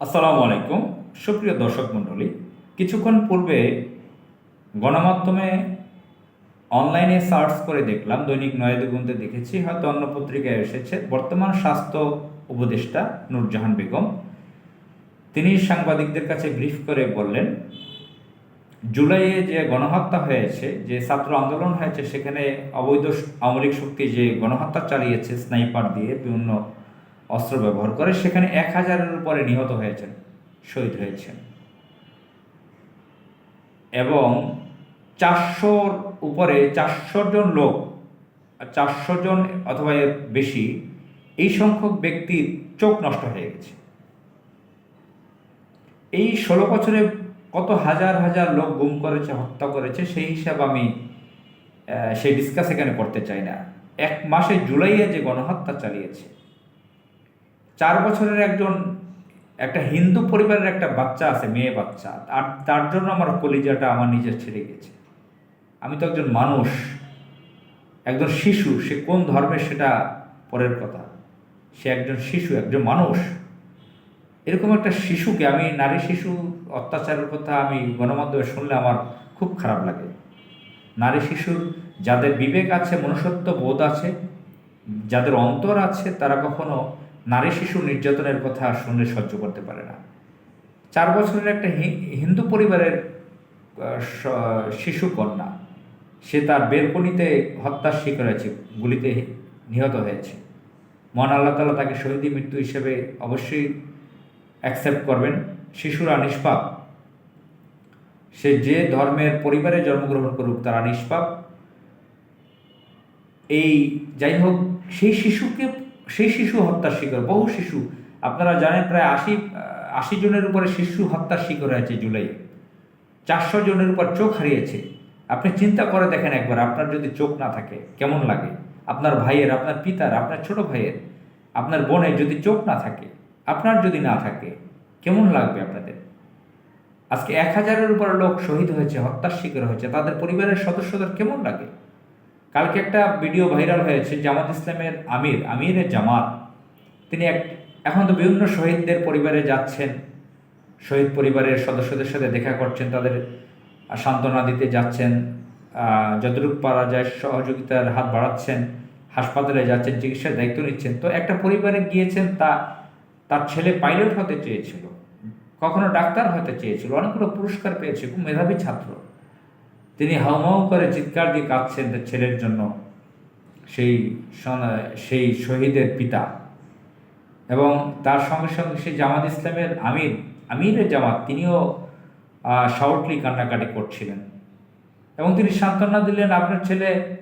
আসসালামু আলাইকুম। সুপ্রিয় দর্শক মণ্ডলী, কিছুক্ষণ পূর্বে গণমাধ্যমে অনলাইনে সার্চ করে দেখলাম, দৈনিক নয়াদিগন্তে দেখেছি, হয়তো অন্য পত্রিকায় এসেছে, বর্তমান স্বাস্থ্য উপদেষ্টা নূরজাহান বেগম। তিনি সাংবাদিকদের কাছে ব্রিফ করে বললেন, জুলাইয়ে যে গণহত্যা হয়েছে, যে ছাত্র আন্দোলন হয়েছে, সেখানে অবৈধ আমলিক শক্তি যে গণহত্যা চালিয়েছে, স্নাইপার দিয়ে বিভিন্ন অস্ত্র ব্যবহার করে, সেখানে এক হাজারের উপরে নিহত হয়েছেন, শহীদ হয়েছেন। এবং চারশোর উপরে চারশো জন লোক চারশো জন অথবা বেশি, এই সংখ্যক ব্যক্তির চোখ নষ্ট হয়ে গেছে। এই ষোলো বছরে কত হাজার হাজার লোক গুম করেছে, হত্যা করেছে, সেই হিসাব আমি সেই ডিসকাস এখানে করতে চাই না। এক মাসে জুলাইয়ে যে গণহত্যা চালিয়েছে চার বছরের একজন, একটা হিন্দু পরিবারের একটা বাচ্চা আছে, মেয়ে বাচ্চা। আর তার জন্য আমার কলিজাটা আমার নিজের ছেড়ে গেছে। আমি তো একজন মানুষ, একজন শিশু, সে কোন ধর্মের সেটা পরের কথা। সে একজন শিশু, একজন মানুষ। এরকম একটা শিশুকে আমি, নারী শিশু অত্যাচারের কথা আমি গণমাধ্যমে শুনলে আমার খুব খারাপ লাগে। নারী শিশুর যাদের বিবেক আছে, মনুষ্যত্ব বোধ আছে, যাদের অন্তর আছে, তারা কখনো নারী শিশু নির্যাতনের কথা শুনলে সহ্য করতে পারে না। চার বছরের একটা হিন্দু পরিবারের শিশু কন্যা, সে তার বেরকনিতে হত্যার শিকার হয়েছে, গুলিতে নিহত হয়েছে। মহান আল্লাহ তালা তাকে শহীদী মৃত্যু হিসেবে অবশ্যই অ্যাকসেপ্ট করবেন। শিশুরা নিষ্পাপ। সে যে ধর্মের পরিবারে জন্মগ্রহণ করুক, তারা নিষ্পাপ। এই যাই হোক, সেই শিশুকে সেই শিশু হত্যার শিকার, বহু শিশু। আপনারা জানেন প্রায় আশি আশি জনের উপরে শিশু হত্যার শিকার হয়েছে জুলাই। চারশো জনের উপর চোখ হারিয়েছে। আপনি চিন্তা করে দেখেন একবার, আপনার যদি চোখ না থাকে, কেমন লাগে? আপনার ভাইয়ের, আপনার পিতার, আপনার ছোট ভাইয়ের, আপনার বোনের যদি চোখ না থাকে, আপনার যদি না থাকে, কেমন লাগবে আপনাদের? আজকে এক হাজারের উপর লোক শহীদ হয়েছে, হত্যার শিকার হয়েছে, তাদের পরিবারের সদস্যদের কেমন লাগে? কালকে একটা ভিডিও ভাইরাল হয়েছে, জামাত ইসলামের আমির, আমিরের জামাত। তিনি এক, এখন তো বিভিন্ন শহীদদের পরিবারে যাচ্ছেন। শহীদ পরিবারের সদস্যদের সাথে দেখা করছেন, তাদের সান্ত্বনা দিতে যাচ্ছেন। যতটুকু পারা যায় সহযোগিতার হাত বাড়াচ্ছেন, হাসপাতালে যাচ্ছেন, চিকিৎসার দায়িত্ব নিচ্ছেন। তো একটা পরিবারে গিয়েছেন, তা, তার ছেলে পাইলট হতে চেয়েছিল, কখনো ডাক্তার হতে চেয়েছিল, অনেকগুলো পুরস্কার পেয়েছে, খুব মেধাবী ছাত্র। তিনি হাউমাউ করে চিৎকার দিয়ে কাঁদছেন তার ছেলের জন্য, সেই সেই শহীদের পিতা। এবং তার সঙ্গে সঙ্গে সেই জামাত ইসলামের আমির, আমিরের জামাত, তিনিও শাউটলি কান্নাকাটি করছিলেন। এবং তিনি সান্ত্বনা দিলেন, আপনার ছেলে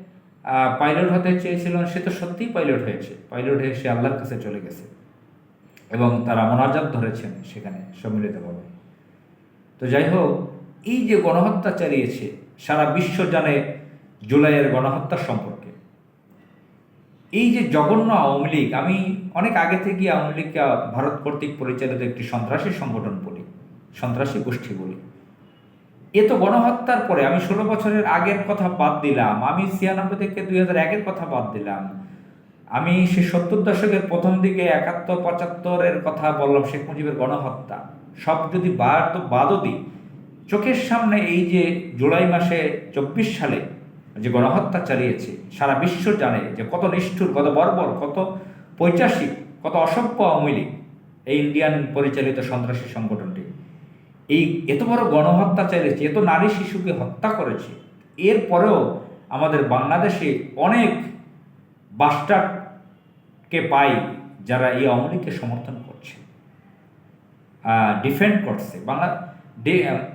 পাইলট হতে চেয়েছিলেন সে তো সত্যিই পাইলট হয়েছে। পাইলট হয়ে সে আল্লাহর কাছে চলে গেছে। এবং তারা মোনাজাত ধরেছেন সেখানে সম্মিলিতভাবে। তো যাই হোক, এই যে গণহত্যা চালিয়েছে সারা বিশ্ব জানে জুলাইয়ের গণহত্যা সম্পর্কে। এই যে জঘন্য আওয়ামী লীগ, আমি অনেক আগে থেকে আওয়ামী লীগকে ভারত কর্তৃক পরিচালিত একটি সন্ত্রাসী সংগঠন বলি, সন্ত্রাসী গোষ্ঠী বলি। এ তো গণহত্যার পরে আমি ষোলো বছরের আগের কথা বাদ দিলাম, আমি ছিয়ানব্বই থেকে দুই হাজার একের কথা বাদ দিলাম। আমি সে সত্তর দশকের প্রথম দিকে একাত্তর, পঁচাত্তরের কথা বললাম শেখ মুজিবের গণহত্যা। সব যদি বাদ, বাদও দিই চোখের সামনে এই যে জুলাই মাসে চব্বিশ সালে যে গণহত্যা চালিয়েছে, সারা বিশ্ব জানে যে কত নিষ্ঠুর, কত বর্বর, কত পৈচাসিক, কত অসভ্য আওয়ামী লীগ এই ইন্ডিয়ান পরিচালিত সন্ত্রাসী সংগঠনটি। এই এত বড় গণহত্যা চালিয়েছে, এত নারী শিশুকে হত্যা করেছে এরপরেও আমাদের বাংলাদেশে অনেক বাস্টারকে পাই যারা এই আওয়ামী সমর্থন করছে ডিফেন্ড করছে। বাংলা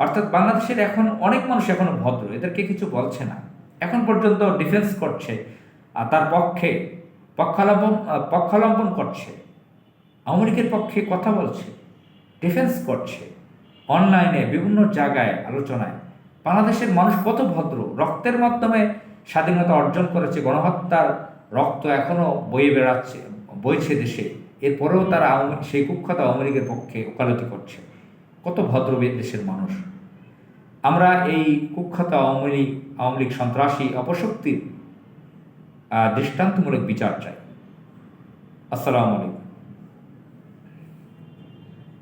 অর্থাৎ বাংলাদেশের এখন অনেক মানুষ এখনও ভদ্র, এদেরকে কিছু বলছে না। এখন পর্যন্ত ডিফেন্স করছে, আর তার পক্ষে পক্ষালম্বন পক্ষালম্বন করছে, আওয়ামী পক্ষে কথা বলছে ডিফেন্স করছে অনলাইনে বিভিন্ন জায়গায় আলোচনায়। বাংলাদেশের মানুষ কত ভদ্র, রক্তের মাধ্যমে স্বাধীনতা অর্জন করেছে, গণহত্যার রক্ত এখনও বয়ে বেড়াচ্ছে, বইছে দেশে। এরপরেও তারা সেই কুখ্যাত আওয়ামী লীগের পক্ষে ওকালতি করছে। কত ভদ্র দেশের মানুষ। আমরা এই কুখ্যাত আওয়ামী লীগ আওয়ামী লীগ সন্ত্রাসী অপশক্তির দৃষ্টান্তমূলক বিচার চাই। আসসালামু আলাইকুম।